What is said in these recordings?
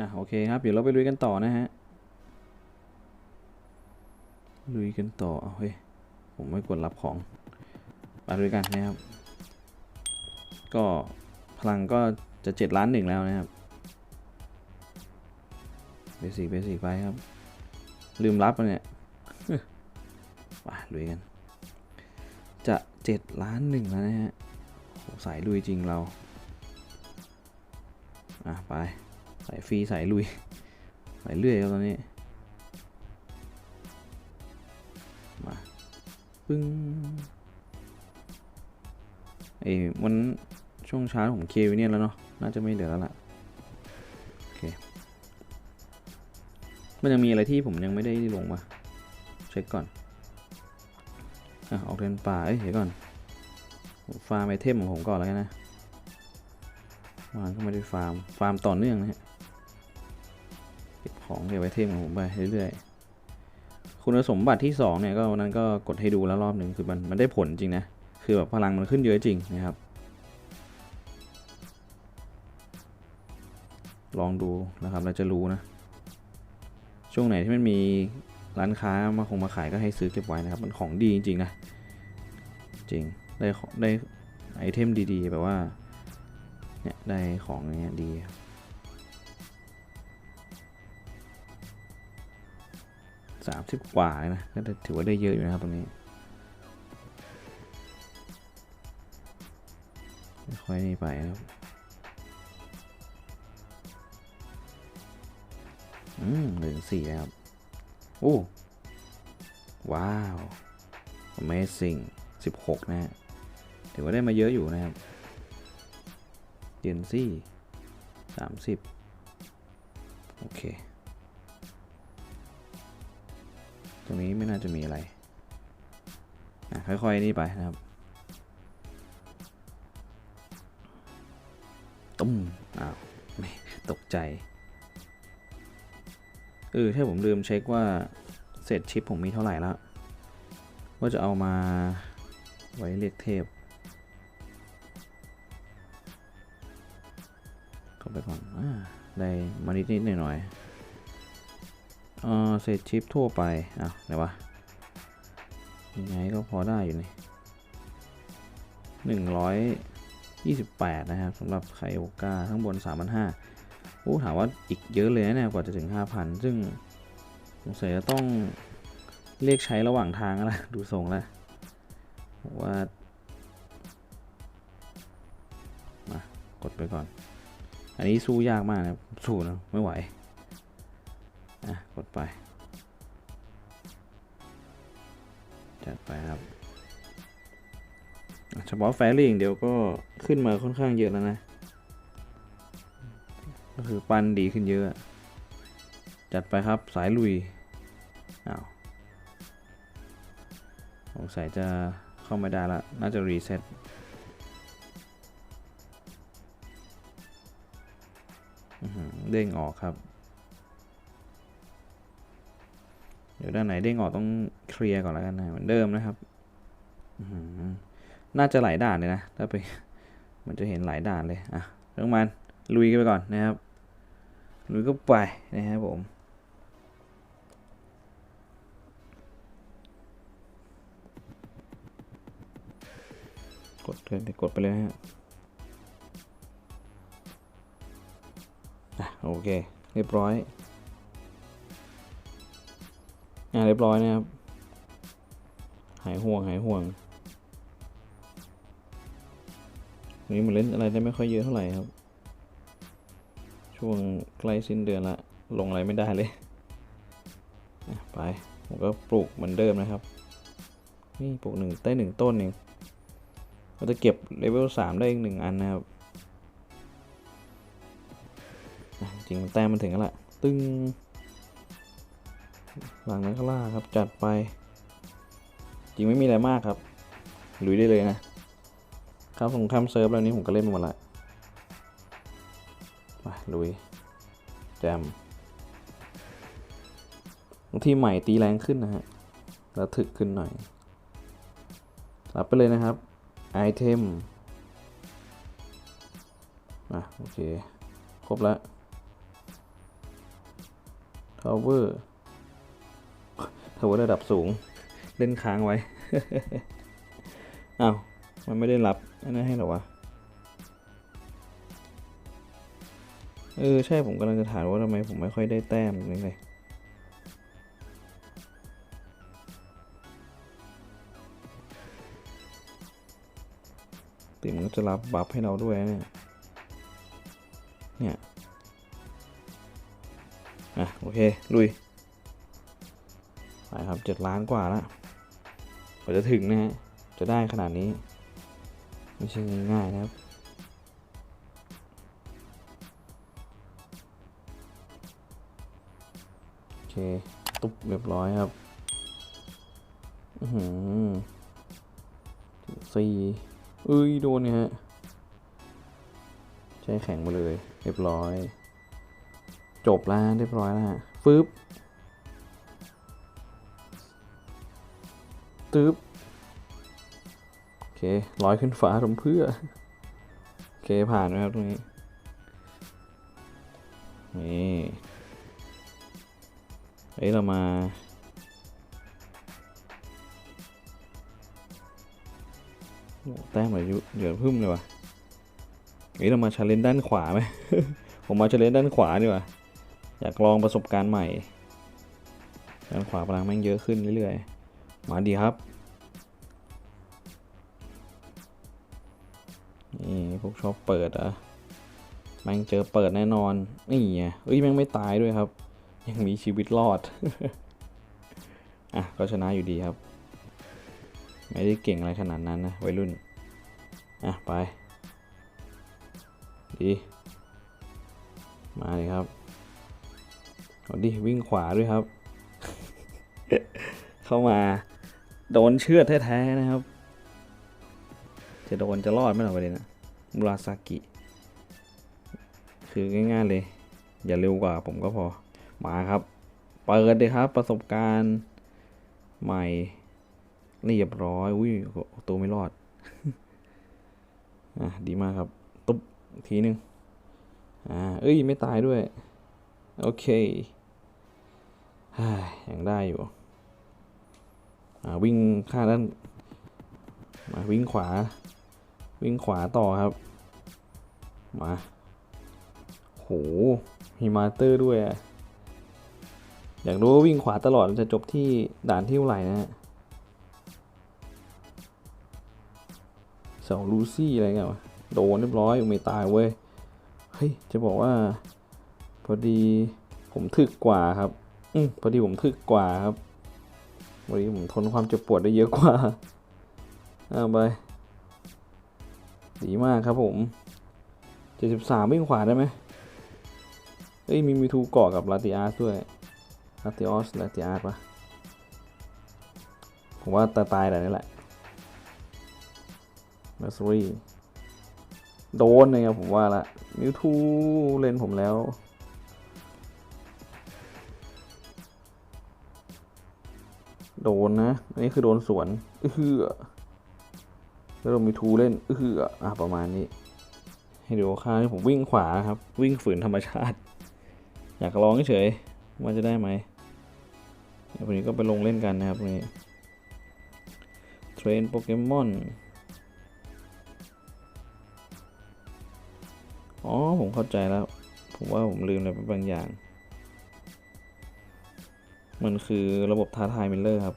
นะโอเคครับ เดี๋ยวเราไปลุยกันต่อนะฮะ ลุยกันต่อ เอาเฮ้ย ผมไม่กดรับของมาด้วยกันนะครับ ก็พลังก็จะเจ็ดล้านหนึ่งแล้วนะครับ เบสิกเบสิกไปครับ ลืมรับไปเนี่ยไปลุยกัน จะเจ็ดล้านหนึ่งแล้วนะฮะสายลุยจริงเรา อะ ไป สายฟรีสายลุยสายเลื่อยครับตอนนี้ มาปึ้งไอ้วันช่วงเช้าผมเควิเนี่ยแล้วเนาะน่าจะไม่เหลือแล้วล่ะโอเคมันยังมีอะไรที่ผมยังไม่ได้ลงมาเช็คก่อนอะออกเดินป่าเอ้ยเดี๋ยวก่อนฟาร์มไอเทมของผมก่อนแล้วกันนะวางก็ไม่ได้ฟาร์ม ฟาร์มต่อเนื่องนะฮะ ของเก็บไว้เทมของผมไปเรื่อยๆ คุณสมบัติที่2เนี่ยก็วันนั้นก็กดให้ดูแล้วรอบหนึ่งคือมันมันได้ผลจริงนะ คือแบบพลังมันขึ้นเยอะจริงนะครับ ลองดูนะครับเราจะรู้นะ ช่วงไหนที่มันมีร้านค้ามาคงมาขายก็ให้ซื้อเก็บไว้นะครับ มันของดีจริงๆนะ จริง ได้ได้ไอเทมดีๆ แบบว่า เนี่ยได้ของเนี้ยดีครับ 30 กว่าเลยนะก็ถือว่าได้เยอะอยู่นะครับตรงนี้ค่อยนี่ไปครับอืมหนึ่งสี่ครับ โอ้ ว้าว Amazing 16 นะฮะถือว่าได้มาเยอะอยู่นะครับเจนซี่30 โอเค ตรงนี้ไม่น่าจะมีอะไระค่อยๆนี่ไปนะครับตุ้มอ้าวไม่ตกใจเออถ้าผมลืมเช็คว่าเศษชิปผมมีเท่าไหร่แล้ว ว่าจะเอามาไว้เรียกเทพเข้าไปก่อนอได้มานิดนิดหน่อยหน่อย เออเศษชิปทั่วไปอ้าไหนวะยังไงก็พอได้อยู่นี่หนึ่งร้อยยี่สิบแปดนะครับสำหรับไคโอกาข้างบนสามพันห้าโอ้ถามว่าอีกเยอะเลยนะเนี่ยกว่าจะถึง5,000ซึ่งสงสัยจะต้องเรียกใช้ระหว่างทางแล้วล่ะดูทรงแล้วว่า มากดไปก่อน อันนี้สู้ยากมากนะสู้นะไม่ไหว อะกดไป จัดไปครับ เฉพาะแฟริ่งเดี๋ยวก็ขึ้นมาค่อนข้างเยอะแล้วนะ ก็คือปันดีขึ้นเยอะ จัดไปครับสายลุย อ้าวสงสัยจะเข้าไม่ได้ละน่าจะรีเซ็ตเด้งออกครับ เดี๋ยวด้านไหนเด้งออกต้องเคลียร์ก่อนแล้วกันนะเหมือนเดิมนะครับน่าจะหลายด่านเลยนะถ้าไปมันจะเห็นหลายด่านเลยอะเรื่องมันลุยกันไปก่อนนะครับลุยก็ไปนะครับผมกดเลยกดไปเลยนะฮะโอเค เรียบร้อย อะเรียบร้อยนะครับ หายห่วงหายห่วงวันนี้มันเล่นอะไรได้ไม่ค่อยเยอะเท่าไหร่ครับ ช่วงใกล้สิ้นเดือนละ ลงอะไรไม่ได้เลยอะไป ผมก็ปลูกเหมือนเดิมนะครับ นี่ปลูกหนึ่งได้หนึ่งต้นเองเราจะเก็บเลเวลสามได้อีกหนึ่งอันนะครับจริงแต้มมันถึงแล้วล่ะตึ้ง หลังนั้นข้างล่าครับจัดไป จริงไม่มีอะไรมากครับลุยได้เลยนะครับผมทำเซิร์ฟแล้วนี้ผมก็เล่นมาหมดละมาลุยแจมบางทีใหม่ตีแรงขึ้นนะฮะแล้วถึกขึ้นหน่อย รับไปเลยนะครับไอเทมอะโอเค ครบแล้ว power power ระดับสูง เล่นค้างไว้ อ้าว มันไม่ได้รับอันนั้นให้หรอวะ เออ ใช่ผมกำลังจะถามว่าทำไมผมไม่ค่อยได้แต้มนี่เลยติมก็จะรับบัฟให้เราด้วยเนี่ย เนี่ย อะ โอเค ลุย ครับเจ็ดล้านกว่าแล้วกว่าจะถึงนะฮะ จะได้ขนาดนี้ ไม่ใช่ง่ายๆนะครับโอเค ตุ๊บเรียบร้อยครับ อือหือสี่เอ้ย โดนเนี่ยฮะใช้แข็งมาเลย เรียบร้อย จบแล้วเรียบร้อยแล้วฮะฟึบ ตึ๊บโอเคร้อยขึ้นฟ้าทำเพื่อ โอเค ผ่านไหมครับตรงนี้ นี่เอ้ยเรามา แต้มเหลือยู่เหลือพึ่มเลยว่ะเฮ้ยเรามาชาเลนด้านขวาไหม ผมมาชาเลนด้านขวาดีกว่า อยากลองประสบการณ์ใหม่ ด้านขวาพลังแม่งเยอะขึ้นเรื่อยๆ มาดีครับ นี่พวกชอบเปิดอะแม่งเจอเปิดแน่นอน นี่ไงเอ้ยแม่งไม่ตายด้วยครับ ยังมีชีวิตรอด อะ ก็ชนะอยู่ดีครับ ไม่ได้เก่งอะไรขนาดนั้นนะวัยรุ่น อะ ไป ดี มาเลยครับเอาดิวิ่งขวาด้วยครับ เข้ามา โดนเชือดแท้ๆนะครับ จะโดนจะรอดไหมล่ะประเด็นนะมุราซากิ คือง่ายๆเลย อย่าเร็วกว่าผมก็พอ มาครับ เปิดเลยครับ ประสบการณ์ใหม่เรียบร้อยอุ้ยตัวไม่รอด อะดีมากครับ ตุ๊บทีนึง อ่า เอ้ย ไม่ตายด้วย โอเคฮ่ายังได้อยู่ วิ่งข้างด้านมาวิ่งขวา วิ่งขวาต่อครับ มาโหมีมาเตอร์ด้วยอะอยากรู้ว่าวิ่งขวาตลอดจะจบที่ด่านที่เท่าไหร่นะฮะเสาลูซี่อะไรเงี้ยโดนเรียบร้อยไม่ตายเว้ย เฮ้ย จะบอกว่า พอดีผมถึกกว่าครับ อืมพอดีผมถึกกว่าครับ พอดีผมทนความเจ็บปวดได้เยอะกว่าเอาไป ดีมากครับผม73วิ่งขวาได้ไหมเอ้ยมีมีทูเกาะกับลาติอาร์ด้วยลาติออสลาติอาร์ปะผมว่าตาตายแต่นี่แหละมาสรีโดนเลยครับผมว่าละมิวทูเล่นผมแล้ว โดนนะ อันนี้คือโดนสวนเออแล้วเรามีทูเล่นเอออะประมาณนี้ ให้ดูค่าที่ผมวิ่งขวาครับ วิ่งฝืนธรรมชาติ อยากลองเฉยว่าจะได้ไหมเดี๋ยววันนี้ก็ไปลงเล่นกันนะครับวันนี้เทรนโปเกมอนอ๋อ ผมเข้าใจแล้ว ผมว่าผมลืมอะไรไปบางอย่าง มันคือระบบท้าทายมิลเลอร์ครับ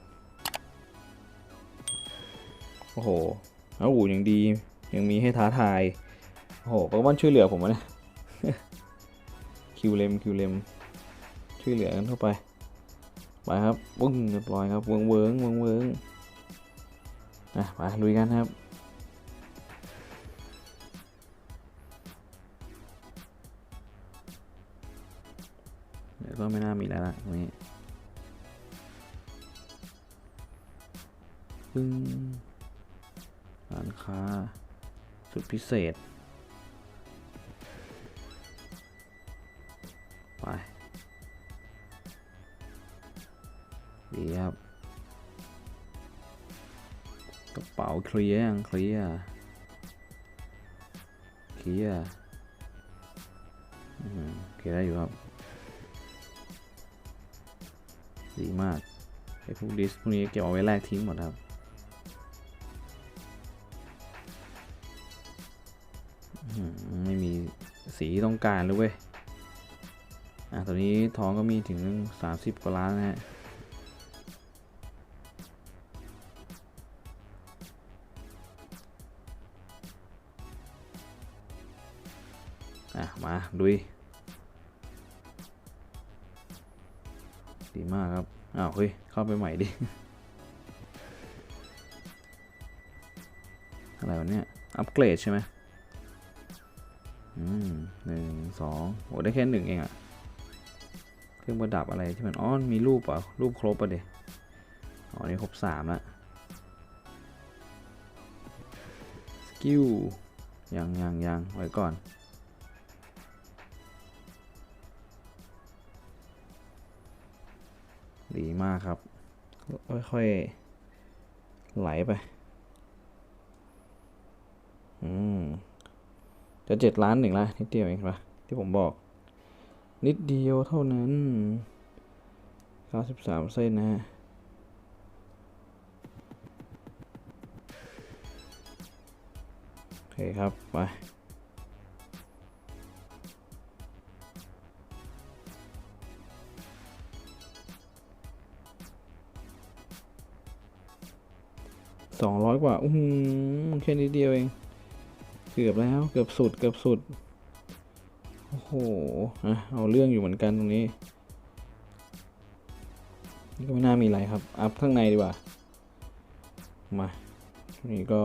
โอ้โหเอ้าหูยังดี ยังมีให้ท้าทาย โอ้โหโปเกมอนช่วยเหลือผมอะเนะคิวเลมคิวเลมช่วยเหลือกันเข้าไป ไปครับปึ้งเรียบร้อยครับ เวิงเวิงเวิงเวิงอะไปลุยกันครับเดี๋ยวก็ไม่น่ามีแล้วล่ะตรงนี้ ปึ้งร้านค้า สุดพิเศษ ไป ดีครับ กระเป๋าเคลียร์ยังเคลียร์เคลียร์อืมโอเคได้อยู่ครับดีมากไอ้พวกดิสพวกนี้เก็บเอาไว้แลกทิ้งหมดครับ สีที่ต้องการเลยเว้ย อะตอนนี้ทองก็มีถึง 30 กว่าล้านนะฮะ อะ มาดุยดีมากครับ อ้าว เฮ้ย เข้าไปใหม่ดิ อะไรวะเนี่ย อัปเกรดใช่ไหมอืม หนึ่งสองโอ้ได้แค่หนึ่งเองอะเครื่องประดับอะไรที่มันอ๋อมีรูปเปล่ารูปครบปะเดอ๋อนี่ครบสามละสกิลยังยังยังไว้ก่อนดีมากครับ ค่อยๆ ไหลไป อืม จะเจ็ดล้านหนึ่งละนิดเดียวเองปะที่ผมบอก นิดเดียวเท่านั้นเก้าสิบสามเส้นนะฮะโอเคครับ ไปสองร้อยกว่า อืมแค่นิดเดียวเอง เกือบแล้วเกือบสุดเกือบสุด โอ้โหอะเอาเรื่องอยู่เหมือนกันตรงนี้ นี่ก็ไม่น่ามีอะไรครับ อัพข้างในดีกว่า มา นี่ก็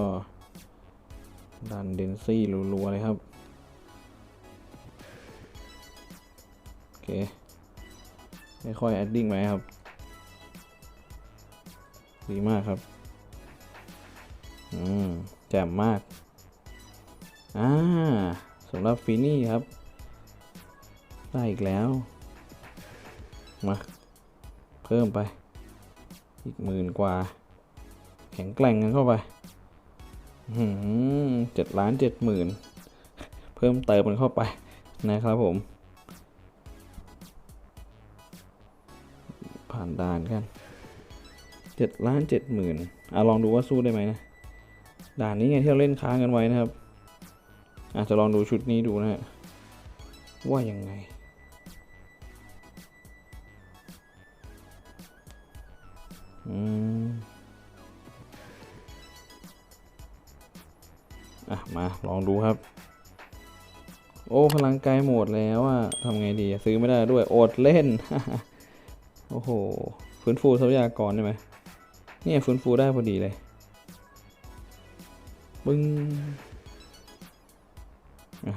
ดันเดนซี่รัวๆเลยครับ โอเค ไม่ค่อยแอดดิ้งไปครับ ดีมากครับ อืม แจ่มมาก อ่าสำหรับฟินี่ครับ ได้อีกแล้ว มา เพิ่มไป อีกหมื่นกว่า แข็งแกร่งกันเข้าไปเจ็ดล้านเจ็ดหมื่นเพิ่มเติมมันเข้าไปนะครับผม ผ่านด่านกันเจ็ดล้านเจ็ดหมื่นอะลองดูว่าสู้ได้ไหมนะ ด่านนี้ไงที่เราเล่นค้างกันไว้นะครับ อาจจะลองดูชุดนี้ดูนะฮะ ว่ายังไง อืม อะ มาลองดูครับ โอ้ พลังกายหมดแล้วอะทำไงดี ซื้อไม่ได้ด้วย อดเล่น โอ้โห ฟื้นฟูทรัพยากรได้ไหมเนี่ย ฟื้นฟูได้พอดีเลยปึ้ง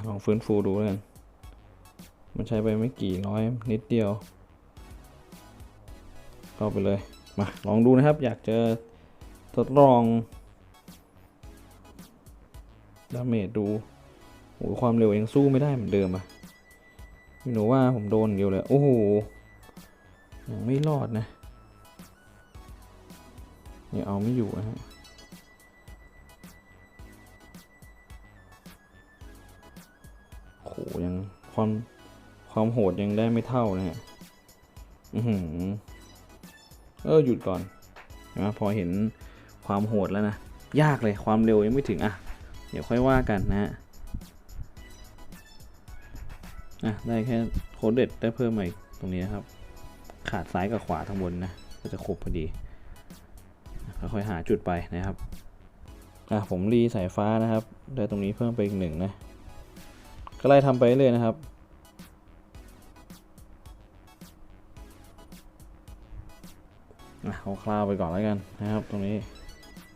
ลองฟื้นฟูดูแล้วกัน มันใช้ไปไม่กี่ร้อยนิดเดียวเข้าไปเลย มาลองดูนะครับ อยากจะทดลองดาเมจดูโอ้ความเร็วยังสู้ไม่ได้เหมือนเดิมอะไม่รู้ว่าผมโดนเดียวเลย โอ้โห ยังไม่รอดนะยังเอาไม่อยู่นะฮะ ความความโหดยังได้ไม่เท่านะฮะอือหือเออหยุดก่อนนไหมพอเห็นความโหดแล้วนะ ยากเลยความเร็วยังไม่ถึงอะ เดี๋ยวค่อยว่ากันนะฮะอะได้แค่โคดเด็ดได้เพิ่มมาอีกตรงนี้นะครับ ขาดซ้ายกับขวาทั้งบนนะก็จะครบพอดีค่อยๆหาจุดไปนะครับอะผมรีสายฟ้านะครับ ได้ตรงนี้เพิ่มไปอีกหนึ่งนะ ก็ไล่ทำไปเรื่อยนะครับ เอาคลาวไปก่อนแล้วกันนะครับ ตรงนี้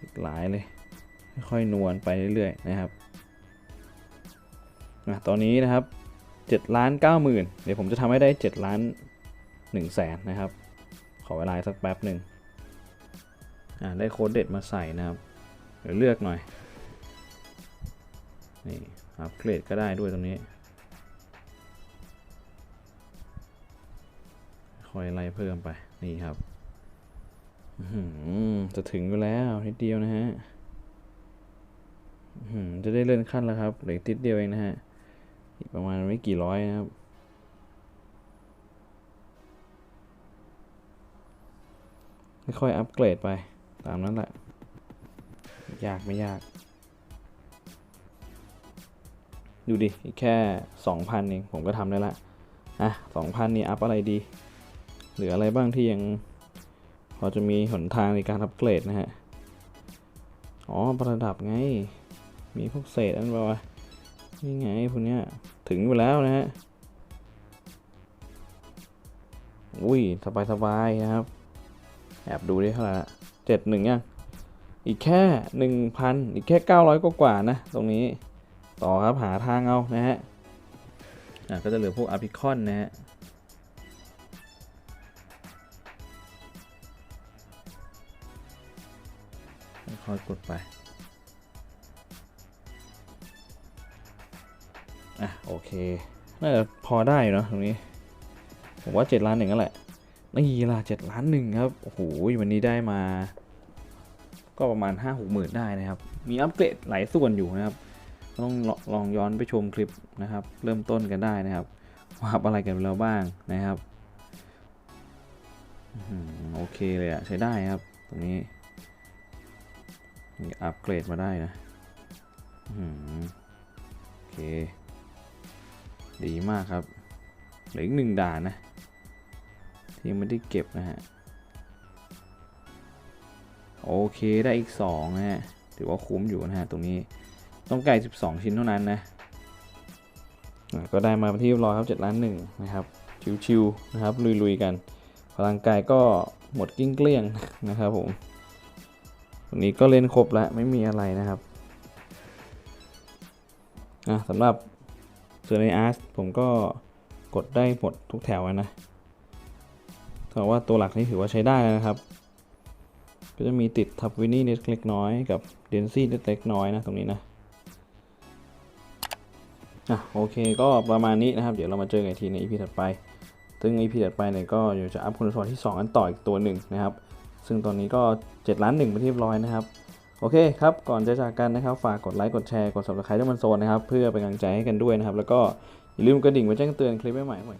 อีกหลายเลย ค่อยนวลไปเรื่อยๆนะครับอะตอนนี้นะครับ7ล้าน9หมื่นเดี๋ยวผมจะทำให้ได้7ล้าน1แสนนะครับ ขอเวลาสักแป๊บหนึ่งอะได้โค้ดเด็ดมาใส่นะครับ เดี๋ยวเลือกหน่อย นี่ อัปเกรดก็ได้ด้วยตรงนี้ คอยไล่เพิ่มไป นี่ครับจะถึงอยู่แล้วนิดเดียวนะฮะจะได้เลื่อนขั้นแล้วครับเหลืออกติดเดียวเองนะฮะ อีกประมาณไม่กี่ร้อยนะครับ ค่อยอัปเกรดไป ตามนั้นแหละ ยากไม่ยาก ดูดิอีกแค่สองพันเองผมก็ทำได้ละอะสองพันนี่อัพอะไรดี เหลืออะไรบ้างที่ยัง พอจะมีหนทางในการอัปเกรดนะฮะ อ๋อ ประดับไง มีพวกเศษอันแบบว่านี่ไงพวกเนี้ยถึงไปแล้วนะฮะ อุ้ย สบายสบายๆนะครับ แอบดูได้เท่าไหร่ละเจ็ดหนึ่งยังอีกแค่หนึ่งพันอีกแค่เก้าร้อยกว่าๆนะ ตรงนี้ ต่อครับหาทางเอานะฮะอะก็จะเหลือพวกอาร์พิคอนนะฮะค่อยกดไปอะโอเคน่าจะพอได้เนอะตรงนี้ ผมว่า 7 ล้านหนึ่งนั่นแหละนี่ล่ะ7ล้านหนึ่งครับ โอ้โหวันนี้ได้มา ก็ประมาณ 5 6หมื่นได้นะครับ มีอัปเกรดหลายส่วนอยู่นะครับ ต้องลลองย้อนไปชมคลิปนะครับ เริ่มต้นกันได้นะครับว่าอะไรกันไปแล้วบ้างนะครับอโอเคเลยอะใช้ได้ครับ ตรงนี้อัปเกรดมาได้นะอโอเค ดีมากครับเหลืออีกหนึ่งด่านนะ ที่ยังไม่ได้เก็บนะฮะ โอเคได้อีก 2 นะฮะ ถือว่าคุ้มอยู่นะฮะ ตรงนี้ ต้องไก่ 12 ชิ้นเท่านั้นนะ ก็ได้มาที่เรียบร้อยครับ7ล้านหนึ่งนะครับ ชิวๆนะครับ ลุยๆกันพลังกายก็หมดกิ้งเกลี้ยงนะครับผมวันนี้ก็เล่นครบแล้วไม่มีอะไรนะครับอะสำหรับเซอร์ในอาร์ตผมก็กดได้หมดทุกแถวนะแต่ว่าตัวหลักนี่ถือว่าใช้ได้นะครับ ก็จะมีติดทับวินี่เล็กน้อยกับเดนซี่เล็กน้อยนะตรงนี้นะ อะโอเคก็ประมาณนี้นะครับ เดี๋ยวเรามาเจอกันทีใน EP ถัดไป ซึ่ง EP ถัดไปเนี่ยก็อยู่จะอัพคุณสมบัติที่ 2 อันต่ออีกตัวหนึ่งนะครับ ซึ่งตอนนี้ก็ 7 ล้านหนึ่งไปนที่เรียบร้อยนะครับ โอเคครับ ก่อนจะจากกันนะครับ ฝากกดไลค์ กดแชร์ กด subscribe ด้วยมันโซนนะครับ เพื่อเป็นกำลังใจให้กันด้วยนะครับ แล้วก็อย่าลืมกระดิ่งไว้แจ้งเตือนคลิปใหม่ๆใหม่